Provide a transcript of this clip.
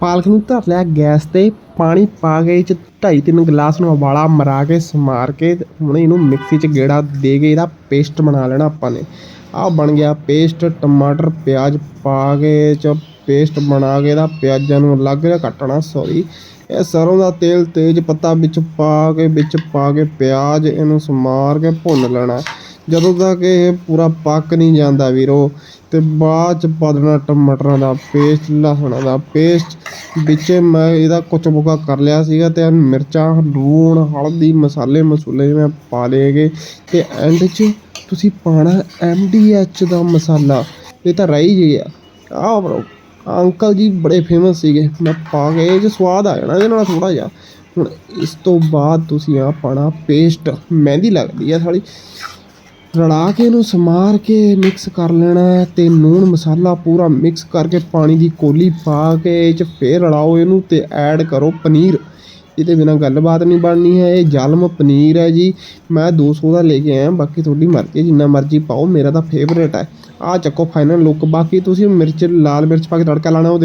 ਪਾਲਕ ਨੂੰ ਧਰ ਲਿਆ, ਗੈਸ ਤੇ ਪਾਣੀ ਪਾ ਕੇ ਇਹ ਚ ਢਾਈ ਤਿੰਨ ਗਲਾਸ ਨੂੰ ਉਬਾਲਾ ਮਰਾ ਕੇ, ਸਮਾਰ ਕੇ ਹੁਣ ਇਹਨੂੰ ਮਿਕਸੀ ਚ ਗੇੜਾ ਦੇ ਕੇ ਇਹਦਾ ਪੇਸਟ ਬਣਾ ਲੈਣਾ ਆਪਾਂ ਨੇ। ਆਹ ਬਣ ਗਿਆ ਪੇਸਟ, ਟਮਾਟਰ, ਪਿਆਜ਼ ਪਾ ਕੇ ਚ ਪੇਸਟ ਬਣਾ ਕੇ ਇਹਦਾ ਪਿਆਜ਼ਾਂ ਨੂੰ ਅਲੱਗ ਜਿਹਾ ਕੱਟਣਾ ਸੌਰੀ ਇਹ ਸਰੋਂ ਦਾ ਤੇਲ ਤੇਜ ਪੱਤਾ ਵਿੱਚ ਪਾ ਕੇ, ਵਿੱਚ ਪਾ ਕੇ ਪਿਆਜ਼ ਇਹਨੂੰ ਸਮਾਰ ਕੇ ਭੁੰਨ ਲੈਣਾ। ਜਦੋਂ ਤੱਕ ਇਹ ਪੂਰਾ ਪੱਕ ਨਹੀਂ ਜਾਂਦਾ ਵੀਰੋ, ਤੇ ਬਾਅਦ ਚ ਪਾ ਦੇਣਾ ਟਮਾਟਰਾਂ ਦਾ ਪੇਸਟ ਲਸਣ ਦਾ ਪੇਸਟ ਵਿੱਚ ਮੈਂ ਇਹਦਾ ਕੁਚ ਬੁਕਾ ਕਰ ਲਿਆ ਸੀਗਾ ਤੇ ਮਿਰਚਾਂ, ਲੂਣ, ਹਲਦੀ, ਮਸਾਲੇ ਮਸੂਲੇ ਮੈਂ ਪਾ ਲਏਗੇ ਤੇ ਐਂਡ 'ਚ ਤੁਸੀਂ ਪਾਣਾ ਐਚ ਦਾ ਮਸਾਲਾ। ਇਹ ਤਾਂ ਰਹਿ ਹੀ ਗਿਆ ਆਹ ਬਰੋ, ਅੰਕਲ ਜੀ ਬੜੇ ਫੇਮਸ ਸੀਗੇ। ਮੈਂ ਪਾ ਕੇ ਇਹ 'ਚ ਸਵਾਦ ਆ ਜਾਣਾ ਇਹਦੇ ਨਾਲ ਥੋੜਾ ਜਿਹਾ। ਹੁਣ ਇਸ ਤੋਂ ਬਾਅਦ ਤੁਸੀਂ ਆ ਪਾਣਾ ਪੇਸਟ ਮਹਿੰਦੀ ਲੱਗਦੀ ਆ ਸਾਲੀ। ਰਲਾ ਕੇ ਇਹਨੂੰ ਸਮਾਰ ਕੇ ਮਿਕਸ ਕਰ ਲੈਣਾ ਹੈ ਤੇ ਨੂਣ ਮਸਾਲਾ ਪੂਰਾ ਮਿਕਸ ਕਰਕੇ ਪਾਣੀ ਦੀ ਕੋਲੀ ਪਾ ਕੇ ਇਹ ਚ ਫੇਰ ਰਲਾਓ ਇਹਨੂੰ ਤੇ ਐਡ ਕਰੋ ਪਨੀਰ। ਇਹਦੇ ਬਿਨਾ ਗੱਲਬਾਤ ਨਹੀਂ ਬਣਨੀ ਹੈ, ਇਹ ਜਲਮ ਪਨੀਰ ਹੈ ਜੀ। ਮੈਂ 200 ਦਾ ਲੈ ਕੇ ਆਇਆ, ਬਾਕੀ ਤੁਹਾਡੀ ਮਰਜ਼ੀ, ਜਿੰਨਾ ਮਰਜ਼ੀ ਪਾਓ, ਮੇਰਾ ਤਾਂ ਫੇਵਰੇਟ ਹੈ। ਆ ਚੱਕੋ ਫਾਈਨਲ ਲੁੱਕ ਬਾਕੀ ਤੁਸੀਂ ਮਿਰਚ, ਲਾਲ ਮਿਰਚ ਪਾ ਕੇ ਤੜਕਾ ਲਾਣਾ ਉਹ